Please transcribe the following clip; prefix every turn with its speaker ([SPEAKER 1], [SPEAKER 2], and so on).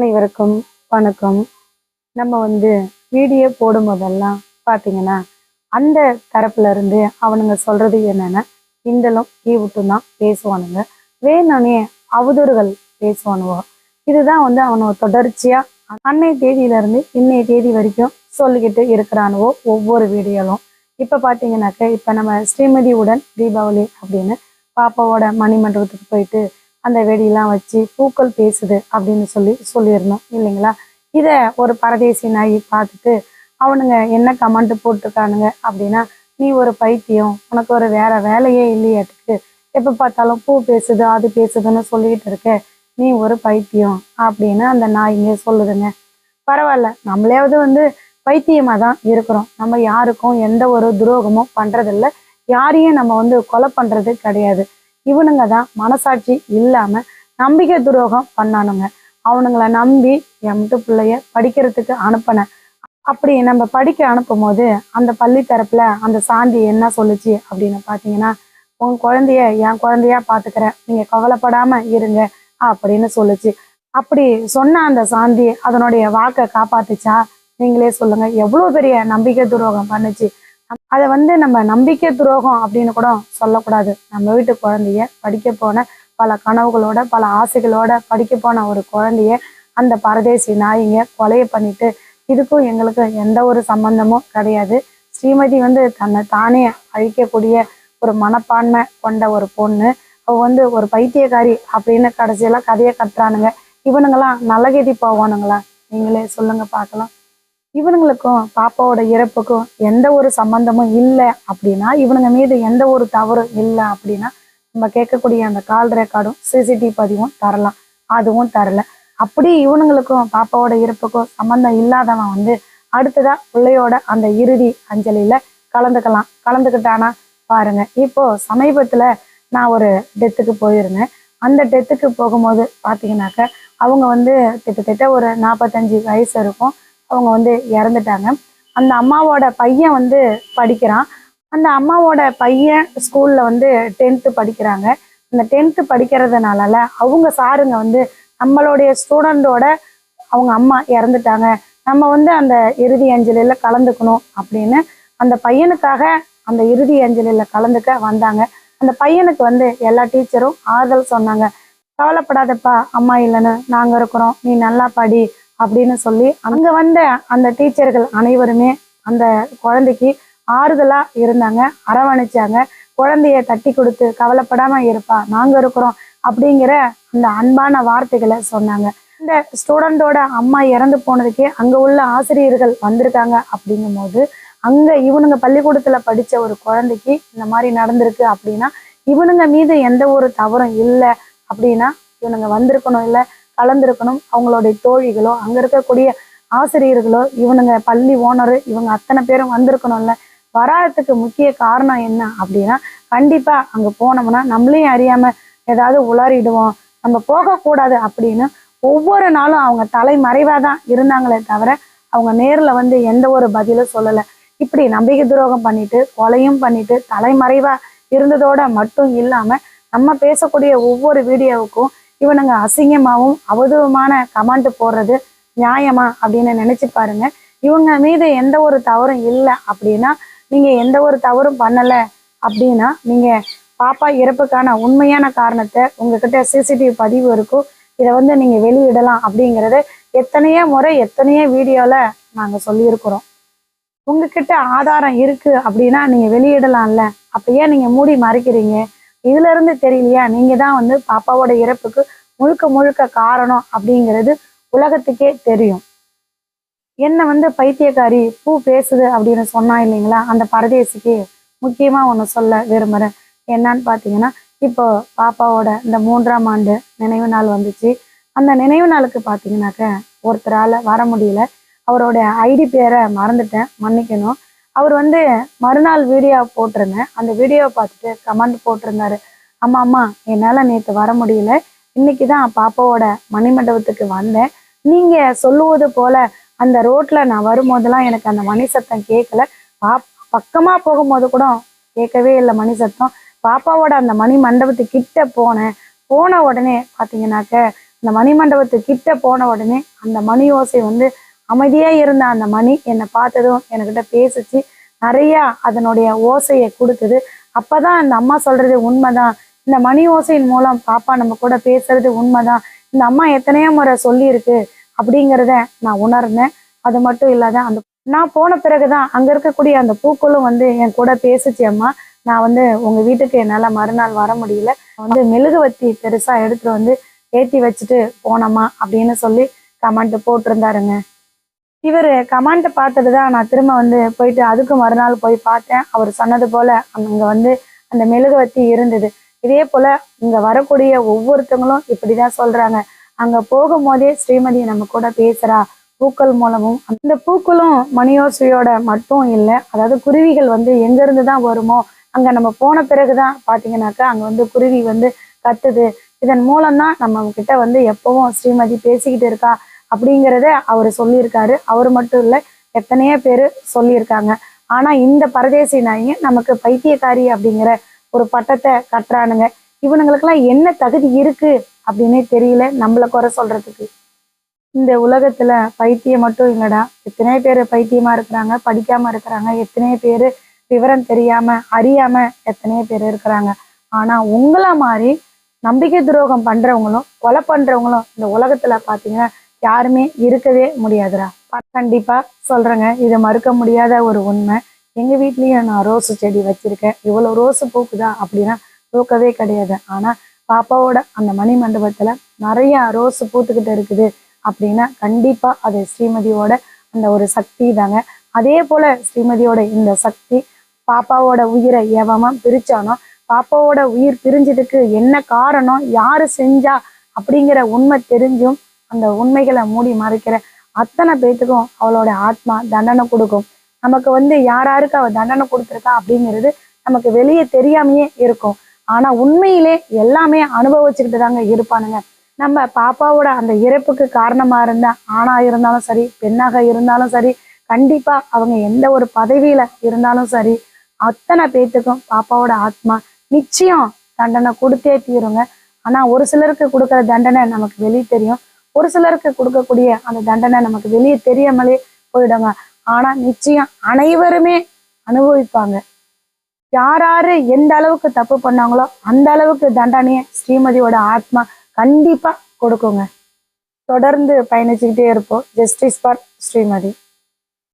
[SPEAKER 1] அனைவருக்கும் வணக்கம். நம்ம வந்து வீடியோ போடும் போதெல்லாம் பார்த்தீங்கன்னா அந்த தரப்புல இருந்து அவனுங்க சொல்றது என்னன்னா கிண்டலும் ஈவுட்டும் தான் பேசுவானுங்க. வேணும்னே அவதூறுகள் பேசுவானுவோ. இதுதான் வந்து அவனோட தொடர்ச்சியா அன்னைய தேதியில இருந்து இன்னைய தேதி வரைக்கும் சொல்லிக்கிட்டு இருக்கிறானுவோ ஒவ்வொரு வீடியோலும் இப்ப பாத்தீங்கன்னாக்க இப்ப நம்ம ஸ்ரீமதியுடன் தீபாவளி அப்படின்னு பாப்பாவோட மணிமண்டபத்துக்கு போயிட்டு அந்த வெடியெல்லாம் வச்சு பூக்கள் பேசுது அப்படின்னு சொல்லி சொல்லியிருந்தோம் இல்லைங்களா? இதை ஒரு பரதேசி நாய் பார்த்துட்டு அவனுங்க என்ன கமெண்ட் போட்டிருக்கானுங்க? அப்படின்னா நீ ஒரு பைத்தியம் உனக்கு ஒரு வேற வேலையே இல்லையாட்டுக்கு. எப்போ பார்த்தாலும் பூ பேசுது அது பேசுதுன்னு சொல்லிட்டு இருக்க. நீ ஒரு பைத்தியம் அப்படின்னு அந்த நாய்ங்க சொல்லுதுங்க. பரவாயில்ல நம்மளையாவது வந்து பைத்தியமாக தான் இருக்கிறோம். நம்ம யாருக்கும் எந்த ஒரு துரோகமும் பண்ணுறதில்ல யாரையும் நம்ம வந்து கொலை பண்ணுறது கிடையாது. இவனுங்க தான் மனசாட்சி இல்லாம நம்பிக்கை துரோகம் பண்ணானுங்க. அவனுங்கள நம்பி எம்ட்டு பிள்ளைய படிக்கிறதுக்கு அனுப்பினேன். அப்படி நம்ம படிக்க அனுப்பும் போது அந்த பள்ளி தரப்புல அந்த சாந்தி என்ன சொல்லுச்சு அப்படின்னு பாத்தீங்கன்னா உன் குழந்தைய என் குழந்தையா பாத்துக்கிறேன் நீங்க கவலைப்படாம இருங்க. அப்படின்னு சொல்லுச்சு. அப்படி சொன்ன அந்த சாந்தி அதனுடைய வாக்கை காப்பாத்துச்சா? நீங்களே சொல்லுங்க. எவ்வளவு பெரிய நம்பிக்கை துரோகம் பண்ணுச்சு. அதை வந்து நம்ம நம்பிக்கை துரோகம் அப்படின்னு கூட சொல்லக்கூடாது. நம்ம வீட்டு குழந்தைய படிக்க போன பல கனவுகளோட பல ஆசைகளோட படிக்க போன ஒரு குழந்தைய அந்த பரதேசி நாயிங்க கொலையை பண்ணிட்டு இதுக்கும் எங்களுக்கு எந்த ஒரு சம்பந்தமும் கிடையாது. ஸ்ரீமதி வந்து தன்னை தானே அழிக்கக்கூடிய ஒரு மனப்பான்மை கொண்ட ஒரு பொண்ணு. அவ வந்து ஒரு பைத்தியக்காரி அப்படின்னு கடைசியெல்லாம் கதையை கட்டுறானுங்க. இவனுங்களாம் நல்லகதி போவானுங்களா? நீங்களே சொல்லுங்க பார்க்கலாம். இவனுங்களுக்கும் பாப்பாவோட இறப்புக்கும் எந்த ஒரு சம்பந்தமும் இல்லை அப்படின்னா இவனுங்க மீது எந்த ஒரு தவறும் இல்லை அப்படின்னா நம்ம கேட்கக்கூடிய அந்த கால் ரெக்கார்டும் சிசிடிவி பதிவும் தரலாம். அதுவும் தரல. அப்படி இவனுங்களுக்கும் பாப்பாவோட இறப்புக்கும் சம்பந்தம் இல்லாதவன் வந்து அடுத்ததா பிள்ளையோட அந்த இறுதி அஞ்சலியில கலந்துக்கலாம். கலந்துக்கிட்டானா பாருங்க. இப்போ சமீபத்துல நான் ஒரு டெத்துக்கு போயிருந்தேன். அந்த டெத்துக்கு போகும்போது பாத்தீங்கன்னாக்க அவங்க வந்து கிட்டத்தட்ட ஒரு நாற்பத்தஞ்சு வயசு இருக்கும். அவங்க வந்து இறந்துட்டாங்க. அந்த அம்மாவோட பையன் வந்து படிக்கிறான். அந்த அம்மாவோட பையன் ஸ்கூல்ல வந்து டென்த்து படிக்கிறாங்க. அந்த டென்த்து படிக்கிறதுனால அவங்க சாருங்க வந்து நம்மளுடைய ஸ்டூடெண்டோட அவங்க அம்மா இறந்துட்டாங்க. நம்ம வந்து அந்த இறுதி அஞ்சலியில் கலந்துக்கணும் அப்படின்னு அந்த பையனுக்காக அந்த இறுதி அஞ்சலியில் கலந்துக்க வந்தாங்க. அந்த பையனுக்கு வந்து எல்லா டீச்சரும் ஆறுதல் சொன்னாங்க. கவலைப்படாதப்பா அம்மா இல்லைன்னு நாங்கள் இருக்கிறோம். நீ நல்லா படி. அப்படின்னு சொல்லி அங்க வந்த அந்த டீச்சர்கள் அனைவருமே அந்த குழந்தைக்கு ஆறுதலா இருந்தாங்க அரவணைச்சாங்க. குழந்தைய தட்டி கொடுத்து கவலைப்படாம இருப்பா நாங்க இருக்கிறோம் அப்படிங்கிற அந்த அன்பான வார்த்தைகளை சொன்னாங்க. இந்த ஸ்டூடெண்டோட அம்மா இறந்து போனதுக்கே அங்க உள்ள ஆசிரியர்கள் வந்திருக்காங்க அப்படிங்கும் போது அங்க இவனுங்க பள்ளிக்கூடத்துல படிச்ச ஒரு குழந்தைக்கு இந்த மாதிரி நடந்திருக்கு அப்படின்னா இவனுங்க மீது எந்த ஒரு தவறும் இல்லை அப்படின்னா இவனுங்க வந்திருக்கணும் இல்லை கலந்திருக்கணும். அவங்களுடைய தோழிகளோ அங்க இருக்கக்கூடிய ஆசிரியர்களோ இவனுங்க பள்ளி ஓனரு இவங்க அத்தனை பேரும் வந்திருக்கணும்ல. வராததுக்கு முக்கிய காரணம் என்ன அப்படின்னா கண்டிப்பா அங்க போனோம்னா நம்மளையும் அறியாம ஏதாவது உளறிடுவோம். நம்ம போகக்கூடாது அப்படின்னு ஒவ்வொரு நாளும் அவங்க தலைமறைவா தான் இருந்தாங்களே தவிர அவங்க நேர்ல வந்து எந்த ஒரு பதிலும் சொல்லலை. இப்படி நம்பிக்கை துரோகம் பண்ணிட்டு கொலையும் பண்ணிட்டு தலைமறைவா இருந்ததோட மட்டும் இல்லாம நம்ம பேசக்கூடிய ஒவ்வொரு வீடியோவுக்கும் இவனுங்க அசிங்கமாகவும் அவதூறமான கமெண்ட் போடுறது நியாயமா அப்படின்னு நினைச்சு பாருங்க. இவங்க மீது எந்த ஒரு தவறும் இல்லை அப்படின்னா நீங்க எந்த ஒரு தவறும் பண்ணல அப்படின்னா நீங்க பாப்பா இறப்புக்கான உண்மையான காரணத்தை உங்ககிட்ட சிசிடிவி பதிவு இருக்கும். இதை வந்து நீங்க வெளியிடலாம் அப்படிங்கிறத எத்தனையோ முறை எத்தனையோ வீடியோல நாங்க சொல்லியிருக்கிறோம். உங்ககிட்ட ஆதாரம் இருக்கு அப்படின்னா நீங்க வெளியிடலாம்ல. அப்ப ஏன் நீங்க மூடி மறைக்கிறீங்க. இதுல இருந்து தெரியலையா? நீங்க தான் வந்து பாப்பாவோட இறப்புக்கு முழுக்க முழுக்க காரணம் அப்படிங்கிறது உலகத்துக்கே தெரியும். என்ன வந்து பைத்தியக்காரி பூ பேசுது அப்படின்னு சொன்னா இல்லைங்களா? அந்த பரதேசிக்கு முக்கியமா ஒன்று சொல்ல விரும்புறேன். என்னன்னு பார்த்தீங்கன்னா இப்போ பாப்பாவோட இந்த மூன்றாம் ஆண்டு நினைவு நாள் வந்துச்சு. அந்த நினைவு நாளுக்கு பார்த்தீங்கன்னாக்க ஒருத்தரால வர முடியல. அவரோட ஐடி பேரை மறந்துட்டேன் மன்னிக்கணும். அவர் வந்து மறுநாள் வீடியோ போட்டிருந்தேன். அந்த வீடியோவை பார்த்துட்டு கமெண்ட் போட்டிருந்தாரு. அம்மா அம்மா என்னால் நேற்று வர முடியல. இன்னைக்கு தான் பாப்பாவோட மணிமண்டபத்துக்கு வந்தேன். நீங்க சொல்லுவது போல அந்த ரோட்ல நான் வரும்போதெல்லாம் எனக்கு அந்த மணி சத்தம் கேட்கல. பா பக்கமா போகும்போது கூட கேட்கவே இல்லை மணி சத்தம். பாப்பாவோட அந்த மணி மண்டபத்து கிட்ட போனேன். போன உடனே பார்த்தீங்கன்னாக்க இந்த மணிமண்டபத்து கிட்ட போன உடனே அந்த மணி ஓசை வந்து அமைதியா இருந்த அந்த மணி என்னை பார்த்ததும் என்கிட்ட பேசிச்சு. நிறைய அதனுடைய ஓசையை கொடுத்தது அப்பதான் அந்த அம்மா சொல்றது உண்மைதான். இந்த மணி ஓசையின் மூலம் பாப்பா நம்ம கூட பேசுறது உண்மைதான். இந்த அம்மா எத்தனையோ முறை சொல்லியிருக்கு அப்படிங்கிறத நான் உணர்ந்தேன். அது மட்டும் இல்லாத அந்த நான் போன பிறகுதான் அங்க இருக்கக்கூடிய அந்த பூக்களும் வந்து என் கூட பேசுச்சு அம்மா. நான் வந்து உங்க வீட்டுக்கு என்னால மறுநாள் வர முடியல. வந்து மெழுகுவத்தி பெருசா எடுத்துட்டு வந்து ஏத்தி வச்சுட்டு போனோமா அப்படின்னு சொல்லி கமெண்ட் போட்டிருந்தாருங்க. இவர் கமாண்டை பார்த்துட்டு தான் நான் திரும்ப வந்து போயிட்டு அதுக்கு மறுநாள் போய் பார்த்தேன். அவர் சொன்னது போல அங்க வந்து அந்த மெழுகுவத்தி இருந்தது. இதே போல இங்க வரக்கூடிய ஒவ்வொருத்தவங்களும் இப்படிதான் சொல்றாங்க. அங்க போகும்போதே ஸ்ரீமதி நம்ம கூட பேசுறா. பூக்கள் மூலமும் அந்த பூக்களும் மணியோசையோட மட்டும் இல்லை அதாவது குருவிகள் வந்து எங்கேருந்து தான் வருமோ அங்க நம்ம போன பிறகு தான் பாத்தீங்கன்னாக்கா அங்க வந்து குருவி வந்து கத்துது. இதன் மூலம்தான் நம்ம கிட்ட வந்து எப்பவும் ஸ்ரீமதி பேசிக்கிட்டு இருக்கா. அப்படிங்கிறத அவர் சொல்லியிருக்காரு. அவர் மட்டும் இல்லை எத்தனையோ பேர் சொல்லியிருக்காங்க. ஆனால் இந்த பரதேசி நாய்ங்க நமக்கு பைத்தியக்காரி அப்படிங்கிற ஒரு பட்டத்தை கட்டுறானுங்க. இவனுங்களுக்கெல்லாம் என்ன தகுதி இருக்கு அப்படின்னே தெரியல நம்மளை குறை சொல்றதுக்கு. இந்த உலகத்துல பைத்தியம் மட்டும் இல்லடா. எத்தனை பேர் பைத்தியமா இருக்கிறாங்க படிக்காம இருக்கிறாங்க. எத்தனை பேர் விவரம் தெரியாம அறியாம எத்தனையோ பேர் இருக்கிறாங்க. ஆனா உங்களை மாதிரி நம்பிக்கை துரோகம் பண்றவங்களும் கொலை பண்றவங்களும் இந்த உலகத்துல பாத்தீங்கன்னா யாருமே இருக்கவே முடியாதுடா. கண்டிப்பா சொல்றேங்க இதை மறுக்க முடியாத ஒரு உண்மை. எங்க வீட்லயும் நான் ரோஸு செடி வச்சிருக்கேன். இவ்வளவு ரோஸு பூக்குதா அப்படின்னா பூக்கவே கிடையாது. ஆனா பாப்பாவோட அந்த மணி மண்டபத்துல நிறைய ரோஸ் பூத்துக்கிட்டு இருக்குது அப்படின்னா கண்டிப்பா அது ஸ்ரீமதியோட அந்த ஒரு சக்தி தாங்க. அதே போல ஸ்ரீமதியோட இந்த சக்தி பாப்பாவோட உயிரை எவமா பிரிச்சானோ பாப்பாவோட உயிர் பிரிஞ்சதுக்கு என்ன காரணம் யாரு செஞ்சா அப்படிங்கிற உண்மை தெரிஞ்சும் அந்த உண்மைகளை மூடி மறைக்கிற அத்தனை பேத்துக்கும் அவளோட ஆத்மா தண்டனை கொடுக்கும். நமக்கு வந்து யார் யாருக்கு தண்டனை கொடுத்துருக்கா அப்படிங்கிறது நமக்கு வெளியே தெரியாமையே இருக்கும். ஆனா உண்மையிலே எல்லாமே அனுபவிச்சுக்கிட்டு தாங்க இருப்பானுங்க. நம்ம பாப்பாவோட அந்த இறப்புக்கு காரணமா இருந்த ஆணா இருந்தாலும் சரி பெண்ணாக இருந்தாலும் சரி கண்டிப்பா அவங்க எந்த ஒரு பதவியில இருந்தாலும் சரி அத்தனை பேத்துக்கும் பாப்பாவோட ஆத்மா நிச்சயம் தண்டனை கொடுத்தே தீருங்க. ஆனா ஒரு சிலருக்கு கொடுக்குற தண்டனை நமக்கு வெளியே தெரியும். ஒரு சிலருக்கு கொடுக்கக்கூடிய அந்த தண்டனை நமக்கு வெளியே தெரியாமலே போயிடுங்க. ஆனா நிச்சயம் அனைவருமே அனுபவிப்பாங்க. யார் யாரு எந்த அளவுக்கு தப்பு பண்ணாங்களோ அந்த அளவுக்கு தண்டனையை ஸ்ரீமதியோட ஆத்மா கண்டிப்பா கொடுக்குங்க. தொடர்ந்து பயணிச்சுக்கிட்டே இருப்போம். Justice for Srimathi.